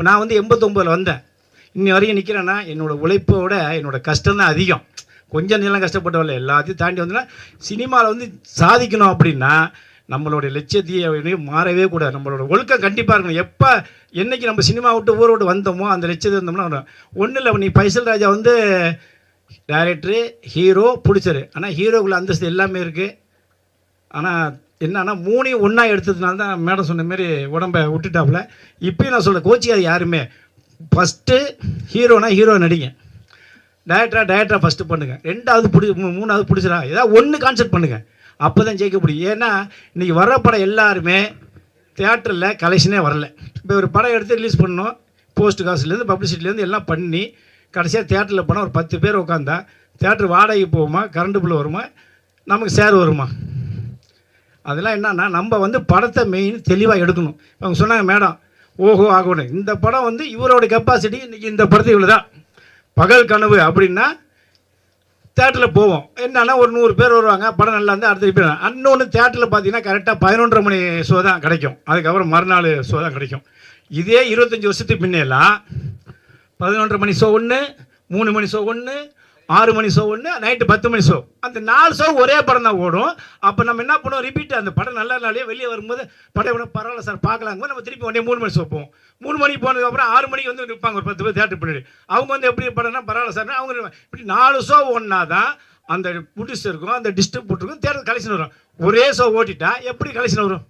இப்போ நான் வந்து எண்பத்தொம்போதில் வந்தேன். இன்னி வரைக்கும் நிற்கிறேன்னா என்னோட உழைப்போட என்னோட கஷ்டம் தான் அதிகம். கொஞ்சம் நிலம் கஷ்டப்பட்டவர்கள் எல்லாத்தையும் தாண்டி வந்தோன்னா சினிமாவில் வந்து சாதிக்கணும் அப்படின்னா நம்மளுடைய லட்சியத்தையே மாறவே கூடாது. நம்மளோட ஒழுக்கம் கண்டிப்பாக இருக்கணும். எப்போ என்றைக்கு நம்ம சினிமா விட்டு ஊரை விட்டு வந்தோமோ அந்த லட்சியத்தை இருந்தோம்னா ஒன்றும் இல்லை நீ பைசல் ராஜா வந்து டைரக்டரு ஹீரோ பிடிச்சரு ஆனால் ஹீரோக்குள்ள அந்தஸ்து எல்லாமே இருக்குது ஆனால் என்னன்னா மூணையும் ஒன்றா எடுத்ததுனால தான் மேடம் சொன்ன மாரி உடம்பை விட்டுட்டாப்புல. இப்போயும் நான் சொல்ல கோச்சிக்காது யாருமே. ஃபஸ்ட்டு ஹீரோனா ஹீரோ நடிங்க. டேரக்டராக டேரக்டராக ஃபஸ்ட்டு பண்ணுங்கள் ரெண்டாவது பிடி மூணாவது பிடிச்சிடா ஏதாவது ஒன்று கான்செப்ட் பண்ணுங்கள் அப்போ தான் ஜெயிக்க முடியும். ஏன்னா இன்றைக்கி வர்ற படம் எல்லாருமே தேட்டரில் கலெக்ஷனே வரல. இப்போ ஒரு படம் எடுத்து ரிலீஸ் பண்ணோம் போஸ்ட் காசுலேருந்து பப்ளிசிட்டிலேருந்து எல்லாம் பண்ணி கடைசியாக தேட்டரில் போனால் ஒரு பத்து பேர் உட்காந்தா தேட்டர் வாடகைக்கு போகுமா கரண்ட் பில் வருமா நமக்கு சேர் வருமா? அதெல்லாம் என்னன்னா நம்ம வந்து படத்தை மெயின் தெளிவாக எடுக்கணும். அவங்க சொன்னாங்க மேடம் ஓஹோ ஆகணும். இந்த படம் வந்து இவரோட கெப்பாசிட்டி இன்றைக்கி இந்த படத்தை இவ்வளோ தான் பகல் கனவு அப்படின்னா தேட்டரில் போவோம். என்னன்னா ஒரு நூறு பேர் வருவாங்க படம் நல்லா இருந்தால் அடுத்த பேர் அன்னொன்று தேட்டரில் பார்த்தீங்கன்னா கரெக்டாக பதினொன்றரை மணி ஷோ தான் கிடைக்கும். அதுக்கப்புறம் மறுநாள் ஷோ தான் கிடைக்கும். இதே இருபத்தஞ்சி வருஷத்துக்கு முன்னெல்லாம் பதினொன்றரை மணி ஷோ ஒன்று மூணு மணி ஷோ ஒன்று ஆறு மணி ஷோ ஒன்று நைட்டு பத்து மணி ஷோ அந்த நாலு ஷோ ஒரே படம் தான் ஓடும். அப்போ நம்ம என்ன பண்ணுவோம்? ரிப்பீட் அந்த படம் நல்ல நாளையே வெளியே வரும்போது படம் கூட பரவாயில்ல சார் பார்க்கலாங்க. நம்ம திருப்பி உடனே மூணு மணி ஷோ போவோம். மூணு மணிக்கு போனதுக்கப்புறம் ஆறு மணிக்கு வந்து நிற்பாங்க ஒரு பத்து பேர் தேட்டர் பின்னாடி. அவங்க வந்து எப்படி படம்னா பரவாயில்ல சார் அவங்க இப்படி நாலு ஷோ ஒன்றா தான் அந்த ப்ரொடியூசருக்கும் அந்த டிஸ்ட்ரிபியூட்டருக்கும் தேட்டர் கலெக்ஷன் வரும். ஒரே ஷோ ஓட்டிட்டா எப்படி கலெக்ஷன் வரும்?